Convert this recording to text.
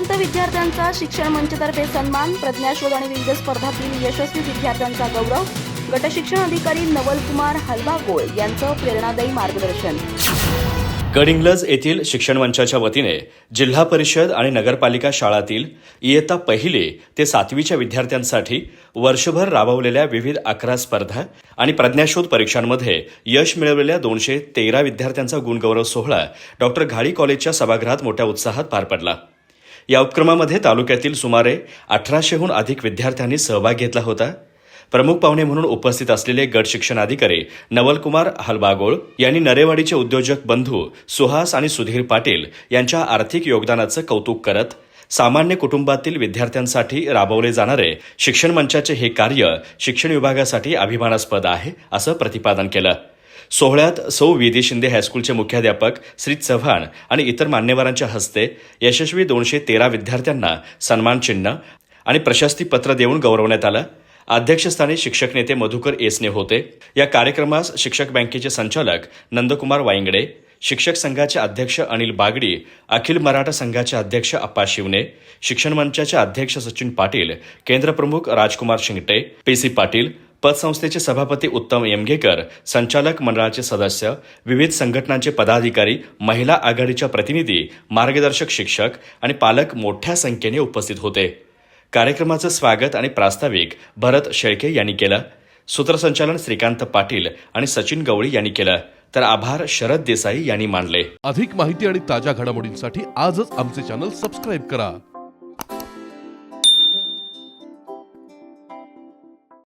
निष्ठावंत विद्यार्थ्यांचा शिक्षण मंचतर्फे सन्मान प्रज्ञाशोध आणि विविध स्पर्धातील यशस्वी विद्यार्थ्यांचा गौरव गटशिक्षण अधिकारी नवलकुमार हलवागोळ यांचं प्रेरणादायी मार्गदर्शन. गडिंग्लज येथील शिक्षण मंचाच्या वतीने जिल्हा परिषद आणि नगरपालिका शाळातील इयत्ता पहिली ते सातवीच्या विद्यार्थ्यांसाठी वर्षभर राबवलेल्या विविध अकरा स्पर्धा आणि प्रज्ञाशोध परीक्षांमध्ये यश मिळवलेल्या दोनशे तेरा विद्यार्थ्यांचा गुणगौरव सोहळा डॉक्टर घाडी कॉलेजच्या सभागृहात मोठ्या उत्साहात पार पडला. या उपक्रमामध्ये तालुक्यातील सुमारे अठराशेहून अधिक विद्यार्थ्यांनी सहभाग घेतला होता. प्रमुख पाहुणे म्हणून उपस्थित असलेले गट शिक्षणाधिकारी नवलकुमार हलबागोळ यांनी नरेवाडीचे उद्योजक बंधू सुहास आणि सुधीर पाटील यांच्या आर्थिक योगदानाचं कौतुक करत सामान्य कुटुंबातील विद्यार्थ्यांसाठी राबवले जाणारे शिक्षण मंचाचे हे कार्य शिक्षण विभागासाठी अभिमानास्पद आहे असं प्रतिपादन केलं. सोहळ्यात सौ विधी शिंदे हायस्कूलचे मुख्याध्यापक श्री चव्हाण आणि इतर मान्यवरांच्या हस्ते यशस्वी दोनशे तेरा विद्यार्थ्यांना सन्मानचिन्ह आणि प्रशस्तीपत्र देऊन गौरवण्यात आलं. अध्यक्षस्थानी शिक्षक नेते मधुकर एसने होते. या कार्यक्रमास शिक्षक बँकेचे संचालक नंदकुमार वाईंगडे शिक्षक संघाचे अध्यक्ष अनिल बागडी अखिल मराठा संघाचे अध्यक्ष अप्पा शिवने शिक्षण मंचाचे अध्यक्ष सचिन पाटील केंद्रप्रमुख राजकुमार शिंगटे पीसी पाटील पतसंस्थेचे सभापती उत्तम यमगेकर संचालक मंडळाचे सदस्य विविध संघटनांचे पदाधिकारी महिला आघाडीच्या प्रतिनिधी मार्गदर्शक शिक्षक आणि पालक मोठ्या संख्येने उपस्थित होते. कार्यक्रमाचं स्वागत आणि प्रास्ताविक भरत शेळके यांनी केलं. सूत्रसंचालन श्रीकांत पाटील आणि सचिन गवळी यांनी केलं. तर आभार शरद देसाई यांनी मानले. अधिक माहिती आणि ताज्या घडामोडींसाठी आजच आमचे चॅनल सबस्क्राईब करा.